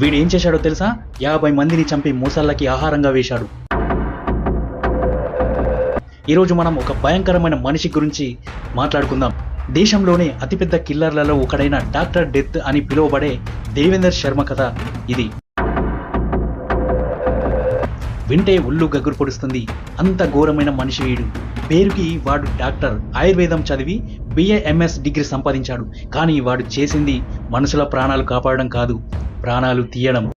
వీడు ఏం చేశాడో తెలుసా? యాభై మందిని చంపి మూసళ్ళకి ఆహారంగా వేశాడు. ఈరోజు మనం ఒక భయంకరమైన మనిషి గురించి మాట్లాడుకుందాం. దేశంలోనే అతిపెద్ద కిల్లర్లలో ఒకడైన డాక్టర్ డెత్ అని పిలువబడే దేవేందర్ శర్మ కథ ఇది. వింటే ఒళ్ళు గగ్గురు పొడుస్తుంది. అంత ఘోరమైన మనిషి వీడు. పేరుకి వాడు డాక్టర్. ఆయుర్వేదం చదివి బిఏఎంఎస్ డిగ్రీ సంపాదించాడు. కానీ వాడు చేసింది మనుషుల ప్రాణాలు కాపాడడం కాదు. ప్రాణాలు తీయడం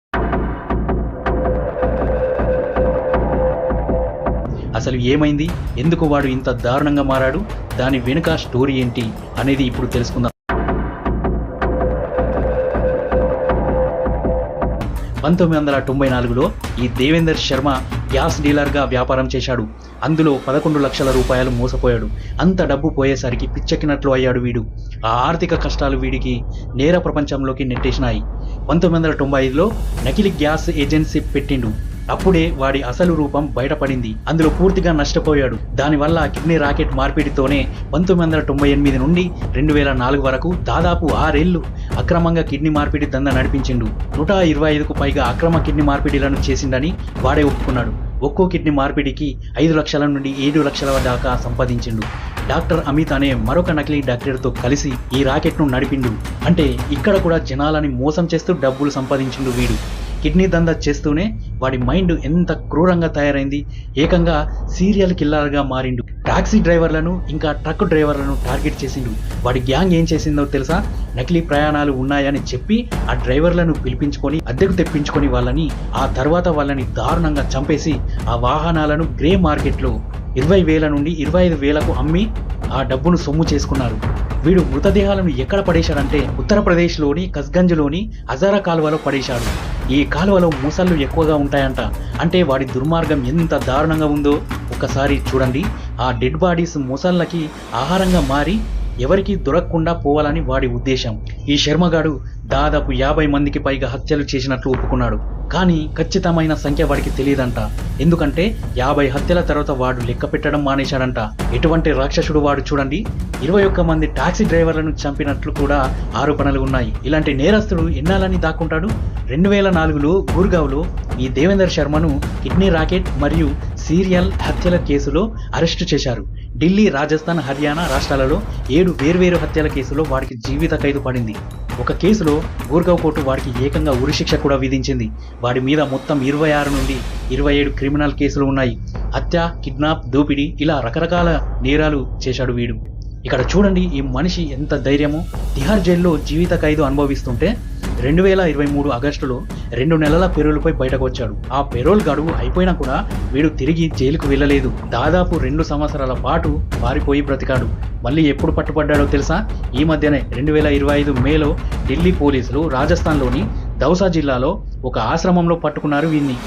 అసలు ఏమైంది? ఎందుకు వాడు ఇంత దారుణంగా మారాడు? దాని వెనుక స్టోరీ ఏంటి? అనేది ఇప్పుడు తెలుసుకుందాం. పంతొమ్మిది వందల తొంభై నాలుగులో ఈ దేవేందర్ శర్మ గ్యాస్ డీలర్గా వ్యాపారం చేశాడు. అందులో పదకొండు లక్షల రూపాయలు మోసపోయాడు. అంత డబ్బు పోయేసరికి పిచ్చెక్కినట్లు అయ్యాడు వీడు. ఆ ఆర్థిక కష్టాలు వీడికి నేర ప్రపంచంలోకి నెట్టేసినాయి. పంతొమ్మిది వందల తొంభై ఐదులో నకిలీ గ్యాస్ ఏజెన్సీ పెట్టిండు. అప్పుడే వాడి అసలు రూపం బయటపడింది. అందులో పూర్తిగా నష్టపోయాడు. దానివల్ల కిడ్నీ రాకెట్ మార్పిడితోనే పంతొమ్మిది వందల తొంభై ఎనిమిది నుండి రెండు వేల నాలుగు వరకు దాదాపు ఆరేళ్ళు అక్రమంగా కిడ్నీ మార్పిడి దంద నడిపించిండు. నూట ఇరవై ఐదుకు పైగా అక్రమ కిడ్నీ మార్పిడిలను చేసిండని వాడే ఒప్పుకున్నాడు. ఒక్కో కిడ్నీ మార్పిడికి ఐదు లక్షల నుండి ఏడు లక్షల దాకా సంపాదించిండు. డాక్టర్ అమిత్ అనే మరొక నకిలీ డాక్టర్తో కలిసి ఈ రాకెట్ను నడిపిండు. అంటే ఇక్కడ కూడా జనాలని మోసం చేస్తూ డబ్బులు సంపాదించిండు వీడు. కిడ్నీ దందా చేస్తూనే వాడి మైండ్ ఎంత క్రూరంగా తయారైంది? ఏకంగా సీరియల్ కిల్లర్గా మారిండు. టాక్సీ డ్రైవర్లను ఇంకా ట్రక్ డ్రైవర్లను టార్గెట్ చేసిండు. వాడి గ్యాంగ్ ఏం చేసిందో తెలుసా? నకిలీ ప్రయాణాలు ఉన్నాయని చెప్పి ఆ డ్రైవర్లను పిలిపించుకొని అద్దెకు తెప్పించుకొని వాళ్ళని ఆ తర్వాత వాళ్ళని దారుణంగా చంపేసి ఆ వాహనాలను గ్రే మార్కెట్లో ఇరవై వేల నుండి ఇరవై ఐదు వేలకు అమ్మి ఆ డబ్బును సొమ్ము చేసుకున్నారు. వీడు మృతదేహాలను ఎక్కడ పడేశాడంటే ఉత్తరప్రదేశ్లోని కస్గంజ్లోని హజారా కాలువలో పడేశాడు. ఈ కాలువలో మూసళ్ళు ఎక్కువగా ఉంటాయంట. అంటే వాడి దుర్మార్గం ఎంత దారుణంగా ఉందో ఒకసారి చూడండి. ఆ డెడ్ బాడీస్ మూసళ్ళకి ఆహారంగా మారి ఎవరికీ దొరకకుండా పోవాలని వాడి ఉద్దేశం. ఈ శర్మగాడు దాదాపు యాభై మందికి పైగా హత్యలు చేసినట్లు ఒప్పుకున్నాడు. కానీ ఖచ్చితమైన సంఖ్య వాడికి తెలియదంట. ఎందుకంటే యాభై హత్యల తర్వాత వాడు లెక్క పెట్టడం మానేశాడంట. ఎటువంటి రాక్షసుడు వాడు చూడండి. ఇరవై ఒక్క మంది టాక్సీ డ్రైవర్లను చంపినట్లు కూడా ఆరోపణలు ఉన్నాయి. ఇలాంటి నేరస్తుడు ఎన్నాలని దాక్కుంటాడు? రెండు వేల నాలుగులో గుర్గావ్లో ఈ దేవేందర్ శర్మను కిడ్నీ రాకెట్ మరియు సీరియల్ హత్యల కేసులో అరెస్టు చేశారు. ఢిల్లీ రాజస్థాన్ హర్యానా రాష్ట్రాలలో ఏడు వేర్వేరు హత్యల కేసులో వాడికి జీవిత ఖైదు పడింది. ఒక కేసులో గూర్గావ్ కోర్టు వాడికి ఏకంగా ఉరిశిక్ష కూడా విధించింది. వాడి మీద మొత్తం ఇరవై ఆరు నుండి ఇరవై ఏడు క్రిమినల్ కేసులు ఉన్నాయి. హత్య కిడ్నాప్ దోపిడీ ఇలా రకరకాల నేరాలు చేశాడు వీడు. ఇక్కడ చూడండి ఈ మనిషి ఎంత ధైర్యమో. తిహార్ జైల్లో జీవిత ఖైదు అనుభవిస్తుంటే రెండు వేల ఇరవై మూడు ఆగస్టులో రెండు నెలల పెరోల్పై బయటకు వచ్చాడు ఆ పెరోల్ గడువు అయిపోయినా కూడా వీడు తిరిగి జైలుకు వెళ్ళలేదు. దాదాపు రెండు సంవత్సరాల పాటు పారిపోయి బ్రతికాడు. మళ్ళీ ఎప్పుడు పట్టుబడ్డాడో తెలుసా? ఈ మధ్యనే రెండు వేల ఇరవై ఐదు మేలో ఢిల్లీ పోలీసులు రాజస్థాన్లోని దౌసా జిల్లాలో ఒక ఆశ్రమంలో పట్టుకున్నారు వీన్ని.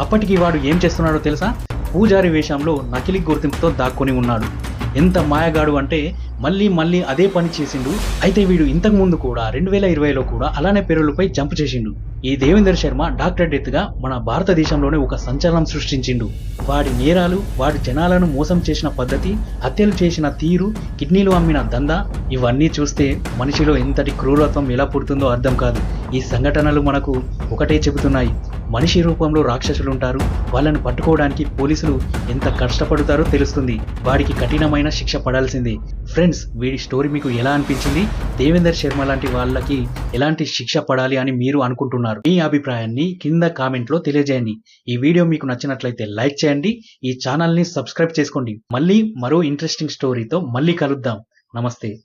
అప్పటికి వాడు ఏం చేస్తున్నాడో తెలుసా? పూజారి వేషంలో నకిలీ గుర్తింపుతో దాక్కుని ఉన్నాడు. ఎంత మాయగాడు అంటే మళ్ళీ మళ్ళీ అదే పని చేసిండు. అయితే వీడు ఇంతకు ముందు కూడా రెండు వేల ఇరవైలో కూడా అలానే పెరులపై జంప్ చేసిండు. ఈ దేవేందర్ శర్మ డాక్టర్ డెత్గా మన భారతదేశంలోనే ఒక సంచలనం సృష్టించిండు. వాడి నేరాలు వాడి జనాలను మోసం చేసిన పద్ధతి హత్యలు చేసిన తీరు కిడ్నీలు అమ్మిన దందా ఇవన్నీ చూస్తే మనిషిలో ఎంతటి క్రూరత్వం ఎలా పుడుతుందో అర్థం కాదు. ఈ సంఘటనలు మనకు ఒకటే చెబుతున్నాయి. మనిషి రూపంలో రాక్షసులు ఉంటారు వాళ్ళను పట్టుకోవడానికి పోలీసులు ఎంత కష్టపడతారో తెలుస్తుంది. వాడికి కఠినమైన శిక్ష పడాల్సిందే. ఫ్రెండ్స్ వీడి స్టోరీ మీకు ఎలా అనిపించింది? దేవేందర్ శర్మ లాంటి వాళ్ళకి ఎలాంటి శిక్ష పడాలి అని మీరు అనుకుంటున్నారు? మీ అభిప్రాయాన్ని కింద కామెంట్లో తెలియజేయండి. ఈ వీడియో మీకు నచ్చినట్లయితే లైక్ చేయండి. ఈ ఛానల్ని సబ్స్క్రైబ్ చేసుకోండి. మళ్ళీ మరో ఇంట్రెస్టింగ్ స్టోరీతో మళ్ళీ కలుద్దాం. నమస్తే.